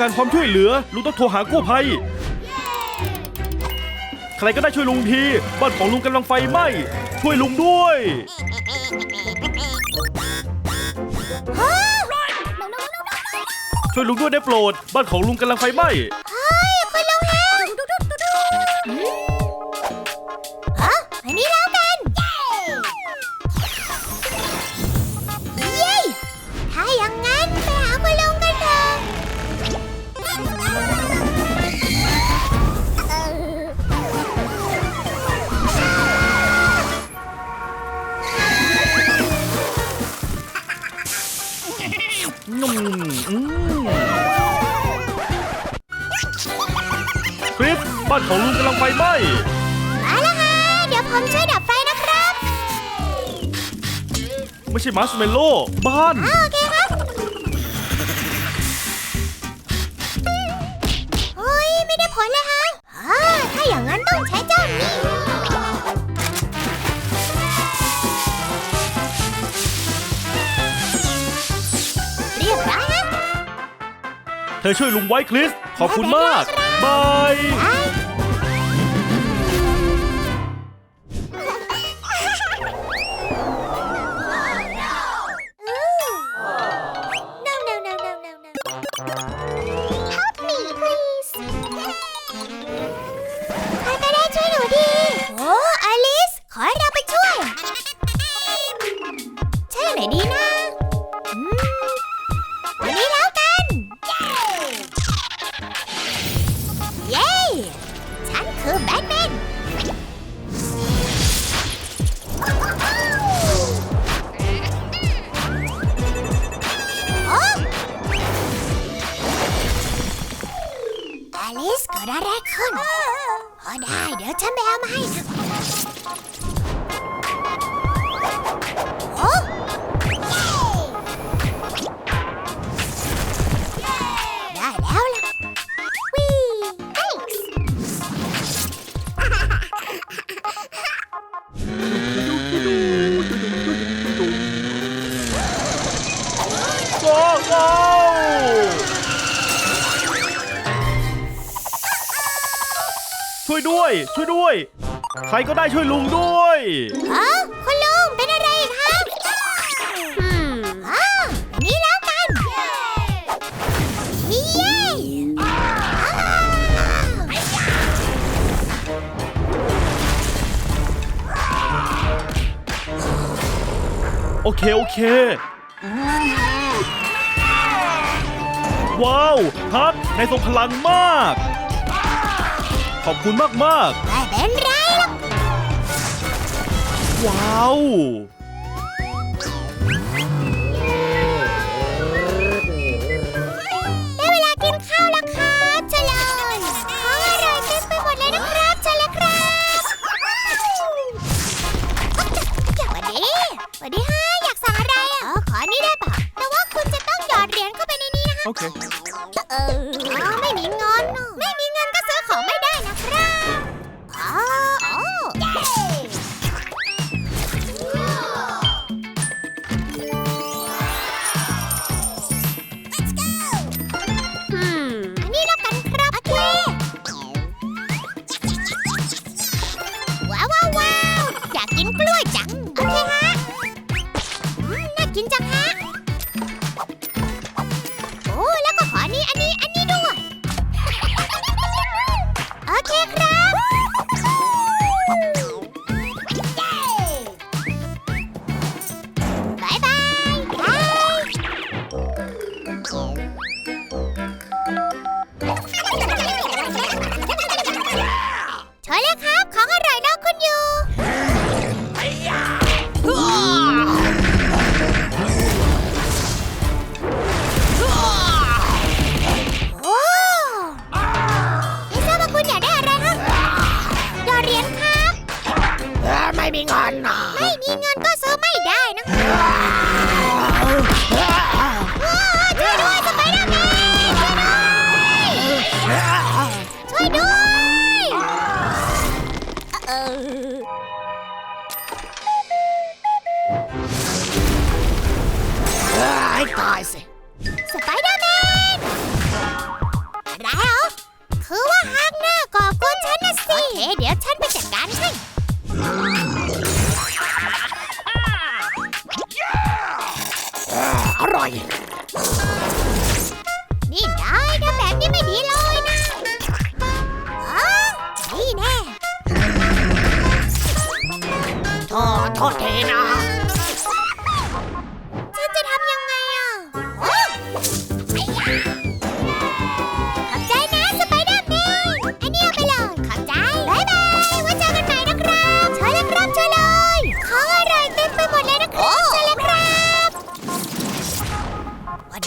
การความช่วยเหลือ ลุงต้องโทรหากู้ภัย ใครก็ได้ช่วยลุงที บ้านของลุงกำลังไฟไหม้ ช่วยลุงด้วย ช่วยลุงด้วยได้โปรด บ้านของลุงกำลังไฟไหม้คุณลุง ริสบ้านของลุงกำลังไฟไหม้มาแล้วฮะเดี๋ยวผมช่วยดับไฟนะครับ ไม่ใช่มาร์ชเมลโล่บ้านอ้าวโอเคครับเฮ้ยไม่ได้ผลเลยฮะอ่าถ้าอย่างนั้นต้องใช้เจ้านี่เรียบร้อยฮะ เธอช่วยลุงไว้คริส ขอบคุณมากบาย ไป ช่วยด้วยช่วยด้วย ใครก็ได้ช่วยลุงด้วยอ๋อคุณลุงเป็นอะไรอีกฮะอืมอ๋อนี่แล้วกันเย้อ้าวโอเค โอเค ว้าวฮักนายทรงพลังมาก ขอบคุณมากมากไม่เป็นไรหรอกๆว้าว ม่มีเงินนะไม่มีเงินก็ซื้อไม่ได้นะช่วยด้วยสไปเดอร์แมนช่วยด้วย ช่วยด้วยเอ้ตายสิ สไปเดอร์แมนแล้วคือว่าฮักหน้าก่อกวนฉันนะสิ โอเค เดี๋ยวฉันไปจัดการให้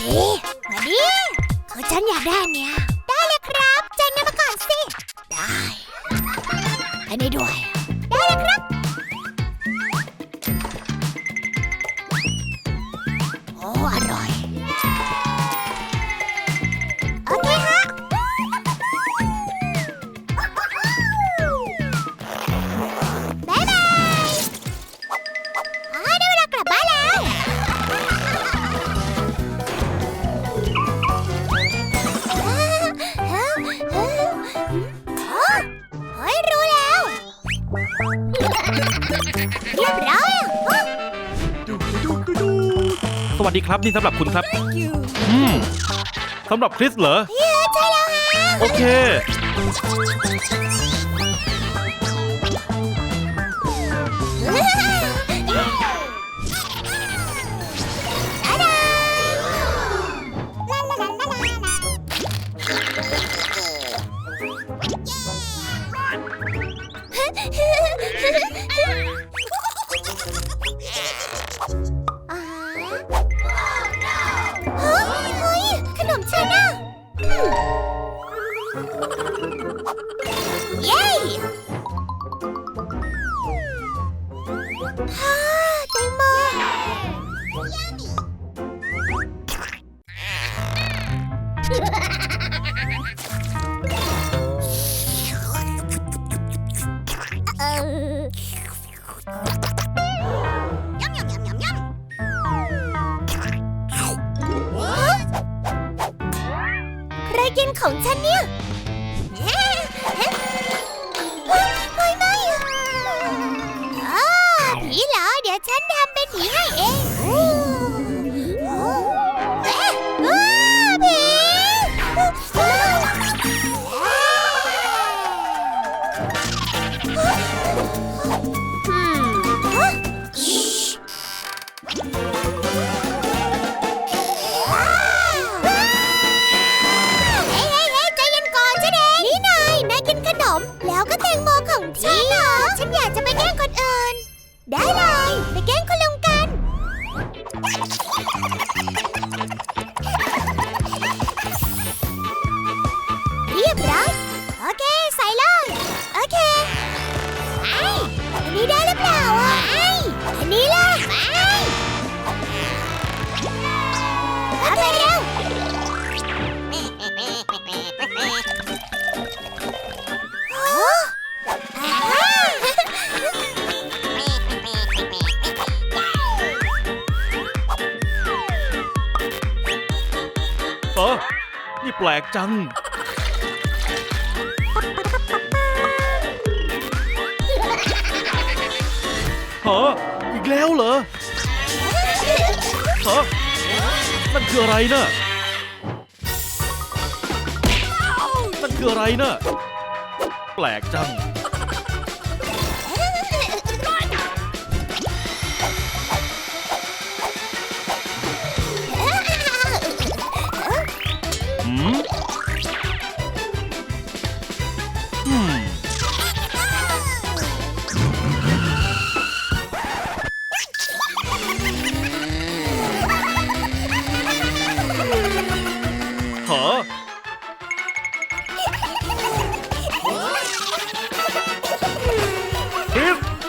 Whoa! ับนี่สำหรับคุณครับ อืมสำหรับคริสเหรอ ใช่แล้วฮะโอเค Yay! รเกินของฉันเนี่ยไม่ไม่ผีเหรอ เดี๋ยวฉันทำเป็นผีให้เอง จัง ฮะ อีกแล้วเหรอ ฮะมันคืออะไรนะ่ะมันคืออะไรนะ่ะแปลกจัง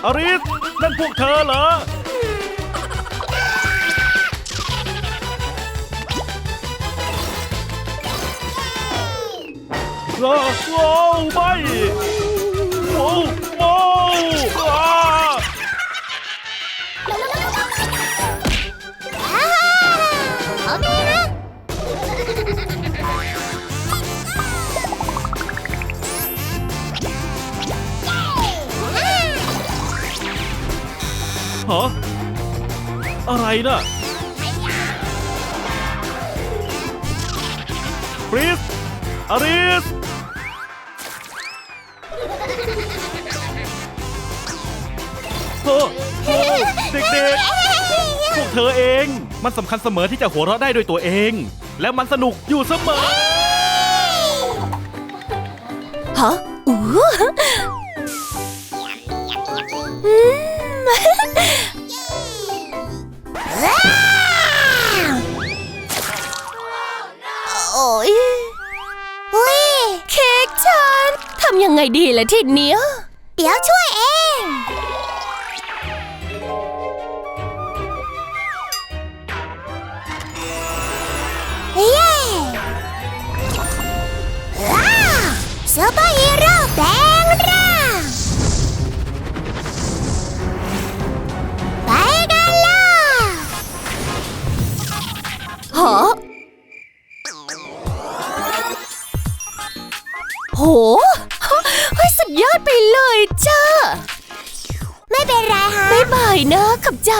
อริสนั่นพวกเธอเหรอ โอ้โหไม่ น่ะคริสอาริสเธอโอ้เด็กๆ พวกเธอเอง มันสำคัญเสมอที่จะหัวเราะได้ด้วยตัวเอง และมันสนุกอยู่เสมอ ฮะอู้ ไงดีล่ะทีเนี้ย เดี๋ยวช่วยเอง เจ้าไม่เป็นไรฮะบ๊ายบายนะ ขับใจ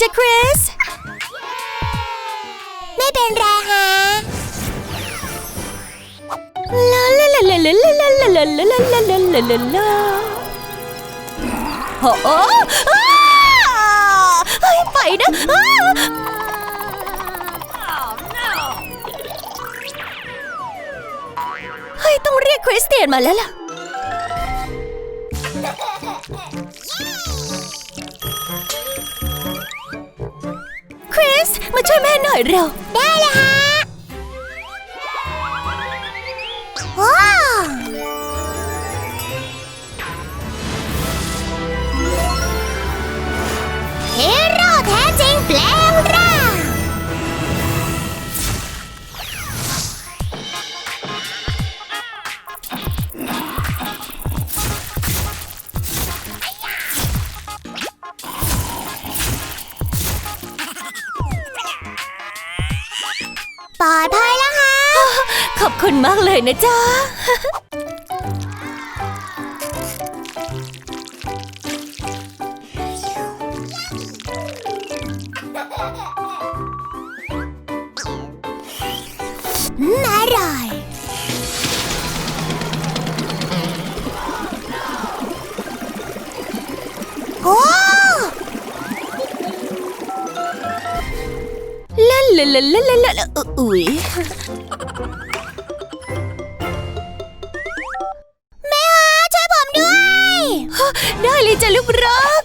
จ๊ะคริส ไม่เป็นไรฮะลาลาลาลาลาลาลาลาลาลาลาลาลาลาลาลาโอ้โอ้อ้าเฮ้ยไปนะอ้าเฮ้ยต้องเรียกคริสเตียนมาแล้วล่ะ มาช่วยแม่หน่อยเร็ว ได้เลยฮะ ปลอดภัยแล้วค่ะ ขอบคุณมากเลยนะจ๊ะ ลาลาลาลาลาลาลาอุ๊ยแม่ฮะช่วยผมด้วย ได้เลยจ้ะลูกรัก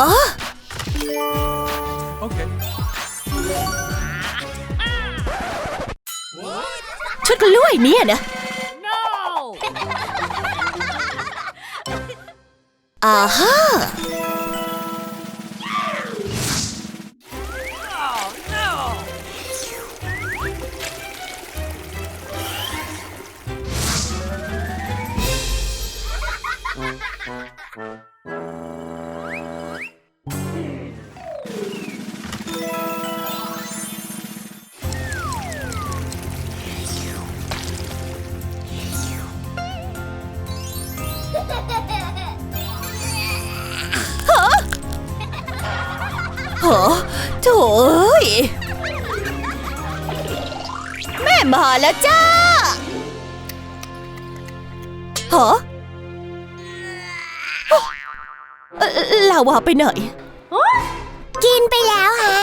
อ๋อ Okay. ชุดกล้วยเนี่ยนะ no อ่าฮะ หโถ่เอ้ยแม่มาแล้วจ้าฮะเอ่อลาวาไปไหน กินไปแล้วฮะ